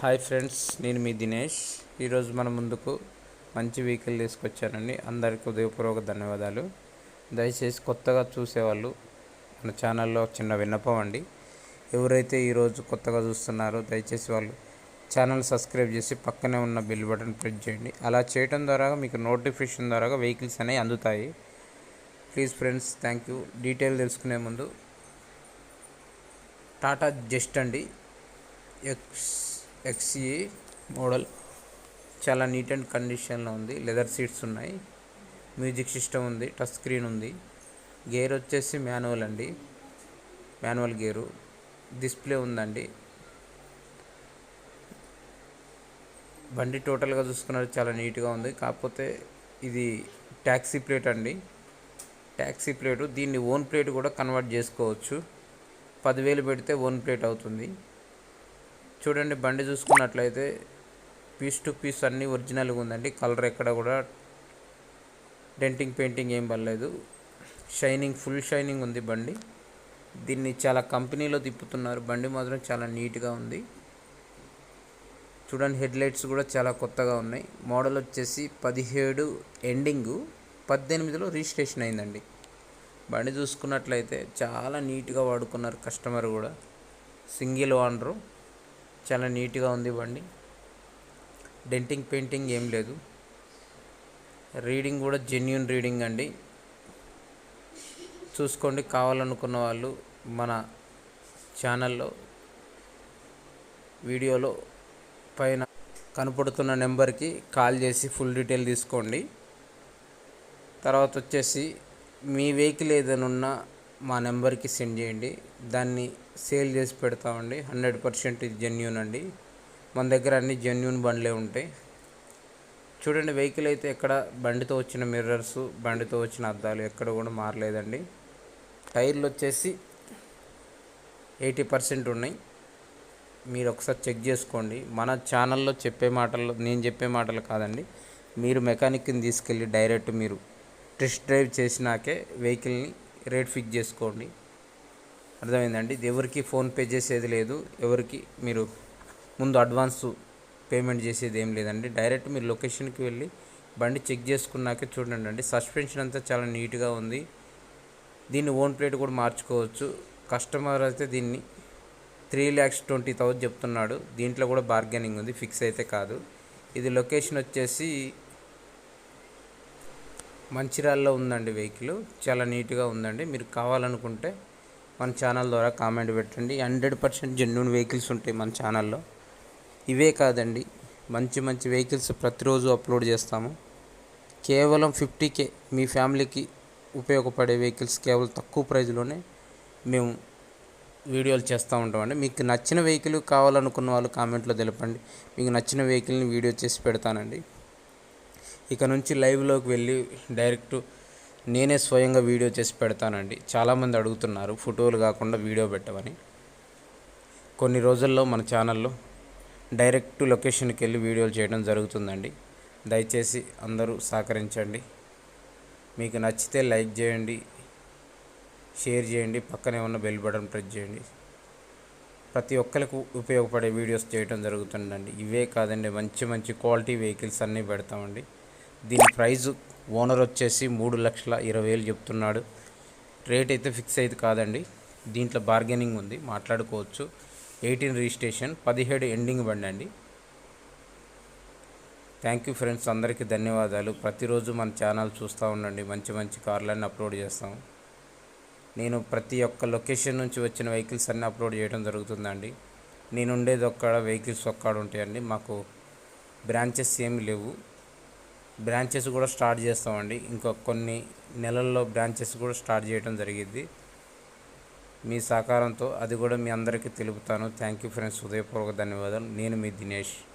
Hi friends నేను మీ దినేష్. ఈరోజు మన ముందుకు మంచి వెహికల్ తీసుకొచ్చానండి. అందరికీ ఉదయపూర్వక ధన్యవాదాలు. దయచేసి కొత్తగా చూసేవాళ్ళు మన ఛానల్లో చిన్న విన్నపం అండి. ఎవరైతే ఈరోజు కొత్తగా చూస్తున్నారో దయచేసి వాళ్ళు ఛానల్ సబ్స్క్రైబ్ చేసి పక్కనే ఉన్న బిల్ బటన్ ప్రెస్ చేయండి. అలా చేయడం ద్వారా మీకు నోటిఫికేషన్ ద్వారా వెహికల్స్ అనేవి అందుతాయి. Please friends thank you. Detail తెలుసుకునే ముందు టాటా జస్ట్ అండి. ఎక్స్ ఎక్స్ఈ మోడల్ చాలా నీట్ అండ్ కండిషన్లో ఉంది. లెదర్ సీట్స్ ఉన్నాయి. మ్యూజిక్ సిస్టమ్ ఉంది. టచ్ స్క్రీన్ ఉంది. గేర్ వచ్చేసి మాన్యువల్ అండి. మాన్యువల్ గేరు డిస్ప్లే ఉందండి. బండి టోటల్గా చూసుకున్నది చాలా నీట్గా ఉంది. కాకపోతే ఇది ట్యాక్సీ ప్లేట్ అండి. ట్యాక్సీ ప్లేటు దీన్ని ఓన్ ప్లేట్ కూడా కన్వర్ట్ చేసుకోవచ్చు. పదివేలు పెడితే ఓన్ ప్లేట్ అవుతుంది. చూడండి బండి చూసుకున్నట్లయితే పీస్ టు పీస్ అన్నీ ఒరిజినల్గా ఉందండి. కలర్ ఎక్కడ కూడా డెంటింగ్ పెయింటింగ్ ఏం పర్లేదు షైనింగ్ ఫుల్ షైనింగ్ ఉంది బండి. దీన్ని చాలా కంపెనీలో తిప్పుతున్నారు. బండి మాత్రం చాలా నీట్గా ఉంది. చూడండి హెడ్ లైట్స్ కూడా చాలా కొత్తగా ఉన్నాయి. మోడల్ వచ్చేసి పదిహేడు ఎండింగు పద్దెనిమిదిలో రిజిస్ట్రేషన్ అయిందండి. బండి చూసుకున్నట్లయితే చాలా నీట్గా వాడుకున్నారు కస్టమర్ కూడా. Single owner. చాలా నీట్గా ఉంది బండి. డెంటింగ్ పెయింటింగ్ ఏం లేదు. రీడింగ్ కూడా జెన్యున్ రీడింగ్ అండి. చూసుకోండి కావాలనుకున్న వాళ్ళు మన ఛానల్లో వీడియోలో పైన కనపడుతున్న నెంబర్కి కాల్ చేసి ఫుల్ డీటెయిల్ తీసుకోండి. తర్వాత వచ్చేసి మీ వెహికల్ ఏదైనా ఉన్నా మా నెంబర్కి సెండ్ చేయండి. దాన్ని సేల్ చేసి పెడతామండి హండ్రెడ్ పర్సెంట్ ఇది జెన్యున్ అండి. మన దగ్గర అన్ని జెన్యున్ బండ్లే ఉంటాయి. చూడండి వెహికల్ అయితే ఎక్కడ బండితో వచ్చిన మిర్రర్స్ బండితో వచ్చిన అద్దాలు ఎక్కడ కూడా మారలేదండి. టైర్లు వచ్చేసి ఎయిటీ పర్సెంట్ ఉన్నాయి. మీరు ఒకసారి చెక్ చేసుకోండి. మన ఛానల్లో చెప్పే మాటలు నేను చెప్పే మాటలు కాదండి. మీరు మెకానిక్ని తీసుకెళ్ళి డైరెక్ట్ మీరు టెస్ట్ డ్రైవ్ చేసినాకే వెహికల్ని రేట్ ఫిక్స్ చేసుకోండి. అర్థమైందండి? ఇది ఎవరికి ఫోన్పే చేసేది లేదు ఎవరికి మీరు ముందు అడ్వాన్స్ పేమెంట్ చేసేది ఏం లేదండి. డైరెక్ట్ మీరు లొకేషన్కి వెళ్ళి బండి చెక్ చేసుకున్నాకే చూడండి అండి. సస్పెన్షన్ అంతా చాలా నీట్గా ఉంది. దీన్ని ఓన్ ప్లేట్ కూడా మార్చుకోవచ్చు. కస్టమర్ అయితే దీన్ని త్రీ ల్యాక్స్ ట్వంటీ థౌజండ్ చెప్తున్నాడు. దీంట్లో కూడా బార్గెనింగ్ ఉంది ఫిక్స్ అయితే కాదు. ఇది లొకేషన్ వచ్చేసి మంచిర్యాలలో ఉందండి వెహికల్. చాలా నీట్గా ఉందండి. మీరు కావాలనుకుంటే మన ఛానల్ ద్వారా కామెంట్ పెట్టండి. హండ్రెడ్ పర్సెంట్ జెన్యున్ వెహికల్స్ ఉంటాయి మన ఛానల్లో. ఇవే కాదండి. మంచి మంచి వెహికల్స్ ప్రతిరోజు అప్లోడ్ చేస్తాము. కేవలం ఫిఫ్టీకే మీ ఫ్యామిలీకి ఉపయోగపడే వెహికల్స్ కేవలం తక్కువ ప్రైజ్లోనే మేము వీడియోలు చేస్తూ ఉంటామండి. మీకు నచ్చిన వెహికల్ కావాలనుకున్న వాళ్ళు కామెంట్లో తెలపండి. మీకు నచ్చిన వెహికల్ని వీడియో చేసి పెడతానండి. ఇక నుంచి లైవ్లోకి వెళ్ళి డైరెక్ట్ నేనే స్వయంగా వీడియో చేసి పెడతానండి. చాలామంది అడుగుతున్నారు ఫోటోలు కాకుండా వీడియో పెట్టమని. కొన్ని రోజుల్లో మన ఛానల్లో డైరెక్ట్ లొకేషన్కి వెళ్ళి వీడియోలు చేయడం జరుగుతుందండి. దయచేసి అందరూ సహకరించండి. మీకు నచ్చితే లైక్ చేయండి షేర్ చేయండి పక్కనే ఉన్న బెల్ బటన్ ప్రెస్ చేయండి. ప్రతి ఒక్కరికి ఉపయోగపడే వీడియోస్ చేయడం జరుగుతుందండి. ఇవే కాదండి మంచి మంచి క్వాలిటీ వెహికల్స్ అన్నీ పెడతామండి. దీని ప్రైజ్ ఓనర్ వచ్చేసి మూడు లక్షల ఇరవై వేలు చెప్తున్నాడు. రేట్ అయితే ఫిక్స్ అయితే కాదండి. దీంట్లో బార్గెనింగ్ ఉంది. మాట్లాడుకోవచ్చు. ఎయిటీన్ రిజిస్ట్రేషన్ పదిహేడు ఎండింగ్ బండి అండి. థ్యాంక్ యూ ఫ్రెండ్స్ అందరికీ ధన్యవాదాలు. ప్రతిరోజు మన ఛానల్ చూస్తూ ఉండండి. మంచి మంచి కార్లన్నీ అప్లోడ్ చేస్తాం. నేను ప్రతి ఒక్క లొకేషన్ నుంచి వచ్చిన వెహికల్స్ అన్నీ అప్లోడ్ చేయడం జరుగుతుందండి. నేను ఉండేది ఒక్కడ వెహికల్స్ ఒక్కడ ఉంటాయండి. మాకు బ్రాంచెస్ ఏమి లేవు. బ్రాంచెస్ కూడా స్టార్ట్ చేస్తామండి. ఇంకా కొన్ని నెలల్లో బ్రాంచెస్ కూడా స్టార్ట్ చేయడం జరిగింది. మీ సహకారంతో అది కూడా మీ అందరికీ తెలుపుతాను. Thank you friends. హృదయపూర్వక ధన్యవాదాలు. నేను మీ దినేష్.